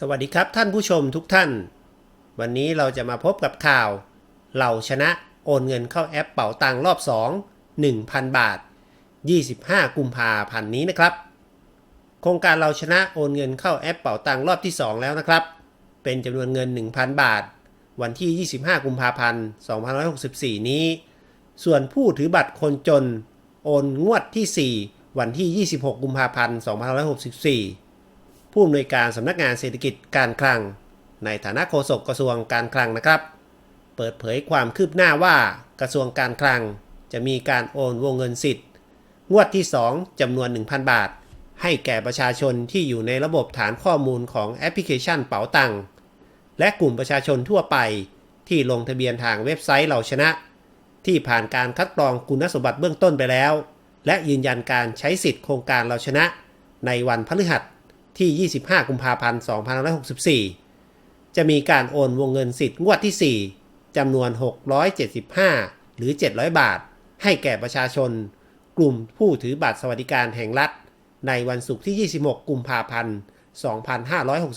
สวัสดีครับท่านผู้ชมทุกท่าน วันนี้เราจะมาพบกับข่าวเหล่าชนะโอนเงินเข้าแอปเป๋าตังรอบ 2 1,000 บาท 25 กุมภาพันธ์นี้นะครับ โครงการเราชนะโอนเงินเข้าแอปเป๋าตังรอบที่ 2 แล้วนะครับ เป็นจำนวนเงิน 1,000 บาท วันที่ 25 กุมภาพันธ์ 2564 นี้ ส่วนผู้ถือบัตรคนจน โอนงวดที่ 4 วันที่ 26 กุมภาพันธ์ 2564 ผู้อำนวยการสำนักงานเศรษฐกิจการคลัง ในฐานะโฆษกกระทรวงการคลังนะครับ เปิดเผยความคืบหน้าว่ากระทรวงการคลัง จะมีการโอนวงเงินสิทธิ์ งวดที่ 2จำนวน 1,000 บาท ให้แก่ประชาชนที่อยู่ในระบบฐานข้อมูลของแอปพลิเคชันเป๋าตังค์และกลุ่มประชาชนทั่วไปที่ลงทะเบียนทางเว็บไซต์เราชนะ ที่ผ่านการคัดกรองคุณสมบัติเบื้องต้นไปแล้ว และยืนยันการใช้สิทธิ์โครงการเราชนะ ในวันพฤหัส ที่ 25 กุมภาพันธ์ 2564 จะมีการโอนวงเงินสิทธิ์งวดที่ 4จำนวน 675 หรือ 700 บาท ให้แก่ประชาชน กลุ่มผู้ถือบัตรสวัสดิการแห่งรัฐ ในวันศุกร์ที่ 26 กุมภาพันธ์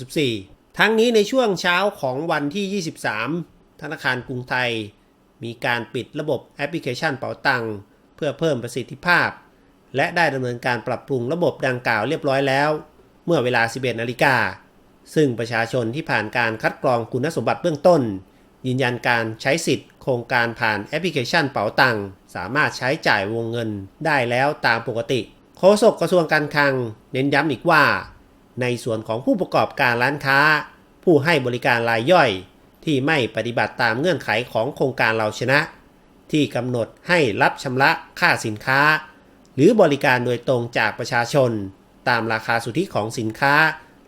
2564 ทั้งนี้ในช่วงเช้าของวันที่ 23 ธนาคารกรุงไทย มีการปิดระบบแอปพลิเคชันเป๋าตังค์เพื่อเพิ่มประสิทธิภาพ และได้ดำเนินการปรับปรุงระบบดังกล่าวเรียบร้อยแล้ว มื่อเวลา 11 นาฬิกา ซึ่งประชาชนที่ผ่านการคัดกรองคุณสมบัติเบื้องต้น ยืนยันการใช้สิทธิ์โครงการผ่านแอปพลิเคชันเป๋าตังสามารถใช้จ่ายวงเงินได้แล้วตามปกติ โฆษกกระทรวงการคลัง เน้นย้ำอีกว่า ในส่วนของผู้ประกอบการร้านค้า ผู้ให้บริการรายย่อย ที่ไม่ปฏิบัติตามเงื่อนไขของโครงการเราชนะ ที่กำหนดให้รับชำระค่าสินค้า หรือบริการโดยตรงจากประชาชน ตามราคาสุทธิของสินค้า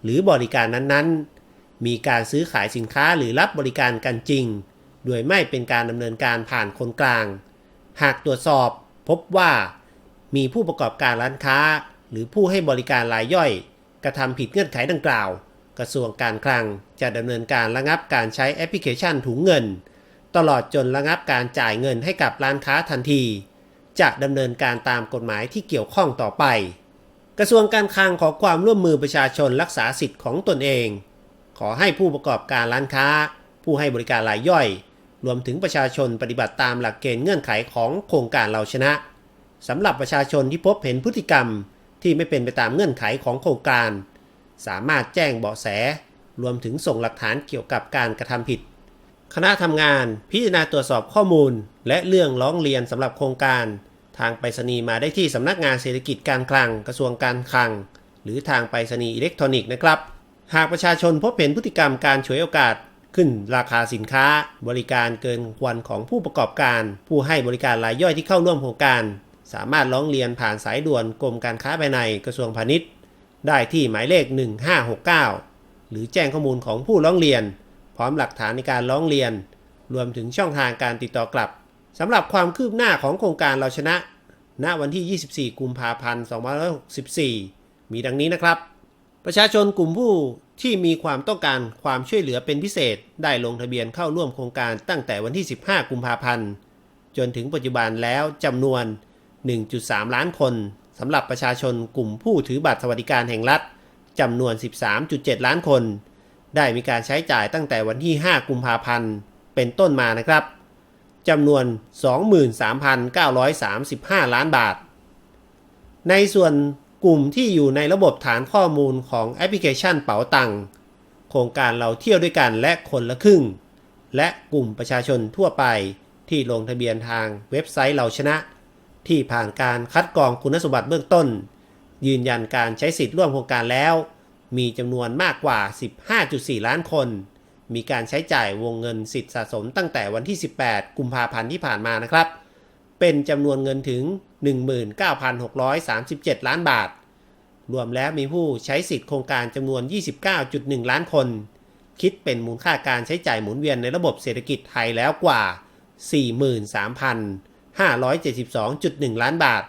หรือบริการนั้นๆ มีการซื้อขายสินค้าหรือรับบริการกันจริง โดยไม่เป็นการดำเนินการผ่านคนกลาง หากตรวจสอบพบว่ามีผู้ประกอบการร้านค้า หรือผู้ให้บริการรายย่อย กระทำผิดเงื่อนไขดังกล่าว กระทรวงการคลังจะดำเนินการระงับการใช้แอปพลิเคชันถุงเงิน ตลอดจนระงับการจ่ายเงินให้กับร้านค้าทันที จะดำเนินการตามกฎหมายที่เกี่ยวข้องต่อไป กระทรวงการคลังขอความร่วมมือประชาชนรักษาสิทธิ์ของตนเอง ขอให้ผู้ประกอบการร้านค้า ผู้ให้บริการรายย่อย รวมถึงประชาชนปฏิบัติตามหลักเกณฑ์เงื่อนไขของโครงการเราชนะสำหรับประชาชนที่พบเห็นพฤติกรรมที่ไม่เป็นไปตามเงื่อนไขของโครงการ สามารถแจ้งเบาะแส รวมถึงส่งหลักฐานเกี่ยวกับการกระทำผิด คณะทำงานพิจารณาตรวจสอบข้อมูล และเรื่องร้องเรียนสำหรับโครงการ ทางไปรษณีย์มาได้ที่สำนักงานเศรษฐกิจการคลังกระทรวงการคลัง หรือทางไปรษณีย์อิเล็กทรอนิกส์นะครับ หากประชาชนพบเห็นพฤติกรรมการฉวยโอกาสขึ้นราคาสินค้า บริการเกินควรของผู้ประกอบการ ผู้ให้บริการรายย่อยที่เข้าร่วมโครงการ สามารถร้องเรียนผ่านสายด่วนกรมการค้าภายในกระทรวงพาณิชย์ ได้ที่หมายเลข 1569 หรือแจ้งข้อมูลของผู้ร้องเรียน พร้อมหลักฐานในการร้องเรียน รวมถึงช่องทางการติดต่อกลับ สำหรับความคืบหน้าของโครงการเราชนะ ณ วันที่ 24 กุมภาพันธ์ 2564 มีดังนี้นะครับ ประชาชนกลุ่มผู้ที่มีความต้องการความช่วยเหลือเป็นพิเศษ ได้ลงทะเบียนเข้าร่วมโครงการตั้งแต่วันที่ 15 กุมภาพันธ์ จนถึงปัจจุบันแล้วจำนวน 1.3 ล้านคนสำหรับประชาชนกลุ่มผู้ถือบัตรสวัสดิการแห่งรัฐจำนวน 13.7 ล้านคน ได้มีการใช้จ่ายตั้งแต่วันที่ 5 กุมภาพันธ์ เป็นต้นมานะครับ จำนวน 23,935 ล้านบาท ในส่วนกลุ่มที่อยู่ในระบบฐานข้อมูลของแอปพลิเคชันเป๋าตังโครงการเราเที่ยวด้วยกันและคนละครึ่ง และกลุ่มประชาชนทั่วไปที่ลงทะเบียนทางเว็บไซต์เราชนะ ที่ผ่านการคัดกรองคุณสมบัติเบื้องต้น ยืนยันการใช้สิทธิ์ร่วมโครงการแล้ว มีจำนวนมากกว่า 15.4 ล้านคน มีการใช้จ่ายวงเงินสิทธิ์สะสมตั้งแต่วันที่ 18 กุมภาพันธ์ที่ผ่านมานะครับ เป็นจำนวนเงินถึง 19,637 ล้านบาท รวมแล้วมีผู้ใช้สิทธิ์โครงการจำนวน 29.1 ล้านคน คิดเป็นมูลค่าการใช้จ่ายหมุนเวียนในระบบเศรษฐกิจไทยแล้วกว่า 43,572.1 ล้านบาท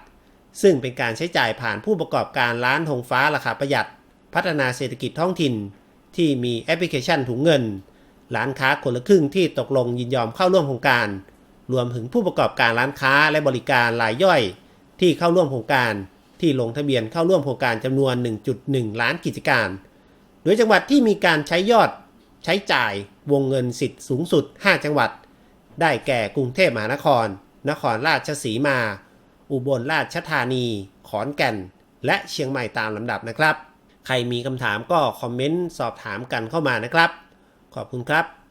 ซึ่งเป็นการใช้จ่ายผ่านผู้ประกอบการร้านธงฟ้าราคาประหยัด พัฒนาเศรษฐกิจท้องถิ่นที่มีแอปพลิเคชันถุงเงิน ร้านค้าคนละครึ่งที่ตกลงยินยอมเข้าร่วมโครงการ รวมถึงผู้ประกอบการร้านค้าและบริการรายย่อย ที่เข้าร่วมโครงการที่ลงทะเบียนเข้าร่วมโครงการจำนวน 1.1 ล้านกิจการ โดยจังหวัดที่มีการใช้ยอดใช้จ่ายวงเงินสิทธิ์สูงสุด 5 จังหวัด ได้แก่กรุงเทพมหานคร นครราชสีมา อุบลราชธานี ขอนแก่น และเชียงใหม่ตามลำดับนะครับ ใครมีคำถามก็คอมเมนต์สอบถามกันเข้ามานะครับ ขอบคุณครับ